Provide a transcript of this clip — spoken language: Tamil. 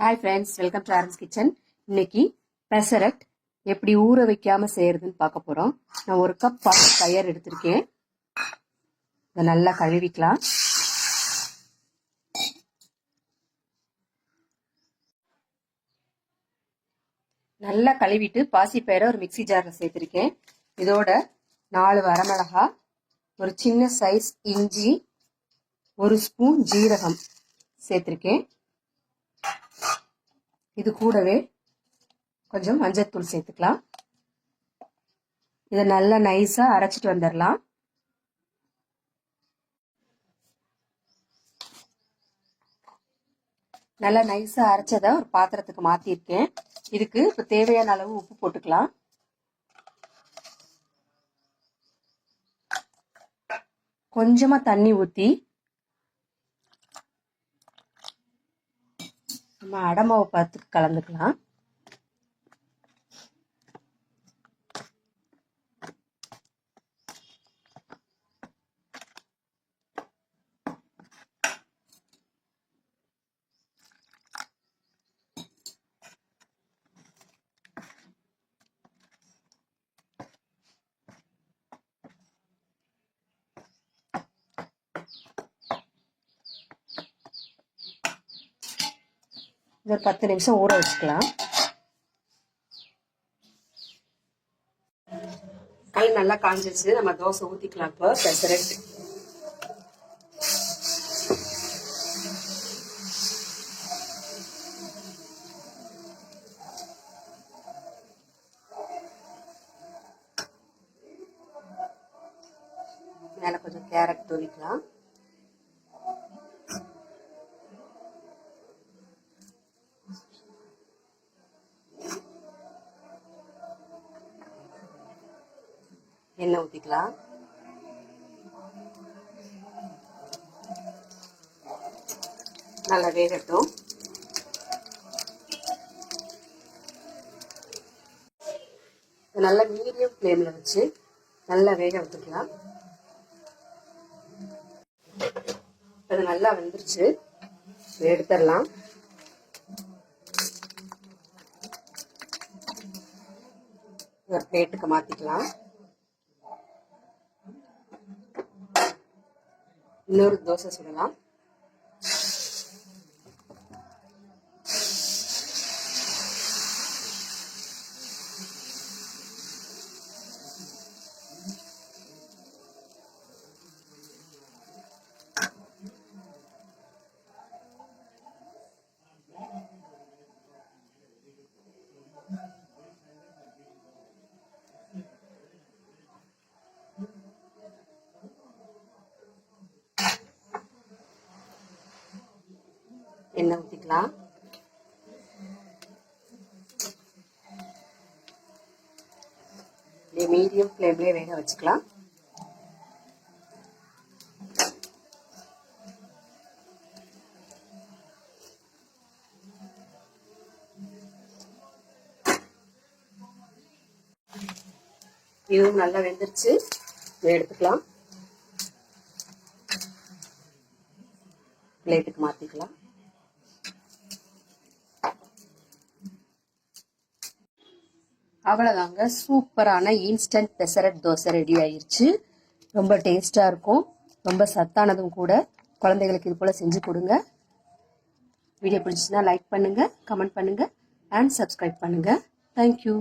Hi friends welcome to Aaron's kitchen இன்னைக்கு பெசரட் எப்படி ஊற வைக்காம செய்யறதுன்னு பார்க்க போறோம். நான் ஒரு கப் பால் தயார் எடுத்திருக்கேன். இதை நல்லா கழுவிக்கலாம். நல்லா கழுவிட்டு பாசி பயிரை ஒரு மிக்சி ஜாரில் சேர்த்துருக்கேன். இதோட நாலு வரமிளகா ஒரு சின்ன சைஸ் இஞ்சி ஒரு ஸ்பூன் ஜீரகம் சேர்த்துருக்கேன். இது கூடவே கொஞ்சம் மஞ்சத்தூள் சேர்த்துக்கலாம். இதை நல்லா நைஸாக அரைச்சிட்டு வந்துடலாம். நல்லா நைஸாக அரைச்சதை ஒரு பாத்திரத்துக்கு மாற்றிருக்கேன் இதுக்கு இப்போ தேவையான அளவு உப்பு போட்டுக்கலாம். கொஞ்சமாக தண்ணி ஊற்றி நம்ம அடமாவை பார்த்து கலந்துக்கலாம். இது ஒரு பத்து நிமிஷம் ஊற வச்சுக்கலாம். கல் நல்லா காஞ்சிருச்சு. நம்ம தோசை ஊற்றிக்கலாம் இப்போ. பெசரட் மேலே கொஞ்சம் கேரட் தூவிக்கலாம். எண்ணெய் ஊற்றிக்கலாம் நல்லா வேகட்டும். நல்லா மீடியம் ஃப்ளேமில் வச்சு நல்லா வேக விட்டுக்கலாம் அது நல்லா வந்துருச்சு. எடுத்துடலாம். பிளேட்டுக்கு மாற்றிக்கலாம் இன்னொரு தோசை சுடலாம் எண்ணெய் ஊற்றிக்கலாம் மீடியம் ஃப்ளேம்லேயே வேக வச்சுக்கலாம். இதுவும் நல்லா வெந்துருச்சு. எடுத்துக்கலாம். பிளேட்டுக்கு மாற்றிக்கலாம் அவ்வளோதாங்க சூப்பரான இன்ஸ்டன்ட் பெசரட் தோசை ரெடி ஆயிடுச்சு ரொம்ப டேஸ்ட்டாக இருக்கும். ரொம்ப சத்தானதும் கூட. குழந்தைகளுக்கு இது போல் செஞ்சு கொடுங்க. வீடியோ பிடிச்சுன்னா லைக் பண்ணுங்கள் கமெண்ட் பண்ணுங்கள் அண்ட் சப்ஸ்கிரைப் பண்ணுங்கள் தேங்க்யூ